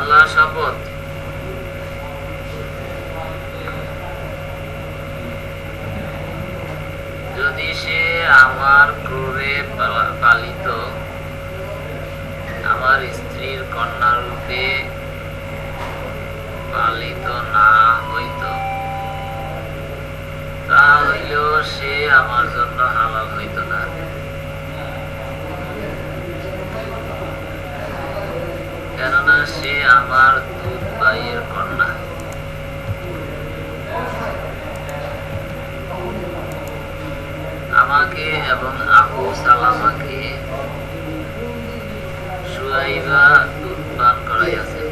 আল্লাহ শপথ। যদি সে আমার পালা- পালিত, আমার স্ত্রীর কন্যা রূপে পালিত না হইত তা হইলেও সে আমার জন্য হালাল হইত না। কেননা সে আমার দুধ ভাইয়ের কন্যা আমাকে এবং আবু সালামাকে সুয়াইবা দুধ পান করাইয়াছে